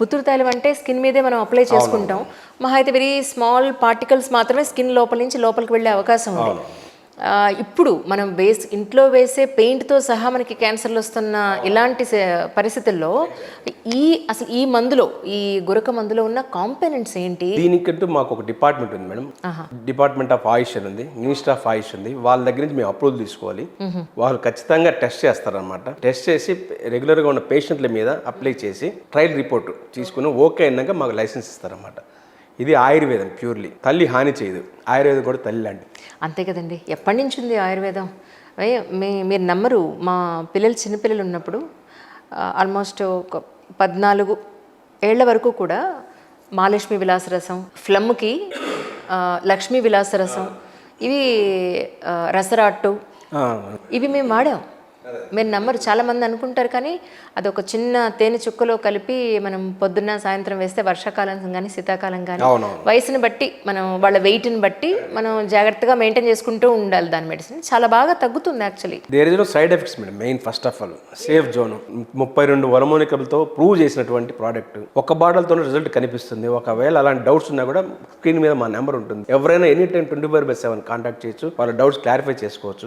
పుత్తూరు తైలం అంటే స్కిన్ మీదే మనం అప్లై చేసుకుంటాం. మహా అయితే వెరీ స్మాల్ పార్టికల్స్ మాత్రమే స్కిన్ లోపల నుంచి లోపలికి వెళ్ళే అవకాశం ఉంది. ఇప్పుడు మనం వేసి ఇంట్లో వేసే పెయింట్తో సహా మనకి క్యాన్సర్లు వస్తున్న ఇలాంటి పరిస్థితుల్లో ఈ అసలు ఈ మందులో ఈ గురక మందులో ఉన్న కాంపోనెంట్స్ ఏంటి? దీనికంటూ మాకు ఒక డిపార్ట్మెంట్ ఉంది మేడం. డిపార్ట్మెంట్ ఆఫ్ ఆయుష్ అని ఉంది. మినిస్టర్ ఆఫ్ ఆయుష్ ఉంది. వాళ్ళ దగ్గర నుంచి మేము అప్రూవల్ తీసుకోవాలి. వాళ్ళు ఖచ్చితంగా టెస్ట్ చేస్తారనమాట టెస్ట్ చేసి రెగ్యులర్గా ఉన్న పేషెంట్ల మీద అప్లై చేసి ట్రయల్ రిపోర్ట్ తీసుకుని ఓకే అయినాక మాకు లైసెన్స్ ఇస్తారన్నమాట. ఇది ఆయుర్వేదం ప్యూర్లీ. తల్లి హాని చేయదు. ఆయుర్వేదం కూడా తల్లి లాంటిది. అంతే కదండి. ఎప్పటి నుంచి ఉంది ఆయుర్వేదం? మీ మీరు నమ్మరు. మా పిల్లలు చిన్నపిల్లలు ఉన్నప్పుడు ఆల్మోస్ట్ ఒక పద్నాలుగు ఏళ్ళ వరకు కూడా మహాలక్ష్మి విలాసరసం ఫ్లమ్కి ఆ, లక్ష్మీ విలాసరసం ఇవి రసరాట్టు ఇవి మేము వాడాం. మీరు నమ్మరు చాలా మంది అనుకుంటారు కానీ అది ఒక చిన్న తేనె చుక్కలో కలిపి మనం పొద్దున్న సాయంత్రం వేస్తే వర్షాకాలం కానీ శీతాకాలం కానీ. వయసుని బట్టి మనం వాళ్ళ వెయిట్ని బట్టి మనం జాగ్రత్తగా మెయింటైన్ చేసుకుంటూ ఉండాలి దాని మెడిసిన్ చాలా బాగా తగ్గుతుంది actually there is no side effects madam main first of all safe zone ముప్పై రెండు వరమోనికలతో ప్రూవ్ చేసినటువంటి ప్రోడక్ట్ ఒక బాటిల్తో రిజల్ట్ కనిపిస్తుంది. ఒకవేళ అలాంటి డౌట్స్ ఉన్నా కూడా స్క్రీన్ మీద మా నెంబర్ ఉంటుంది. ఎవరైనా any time twenty four by seven contact చేయొచ్చు. వాళ్ళ డౌట్స్ క్లారిఫై చేసుకోవచ్చు.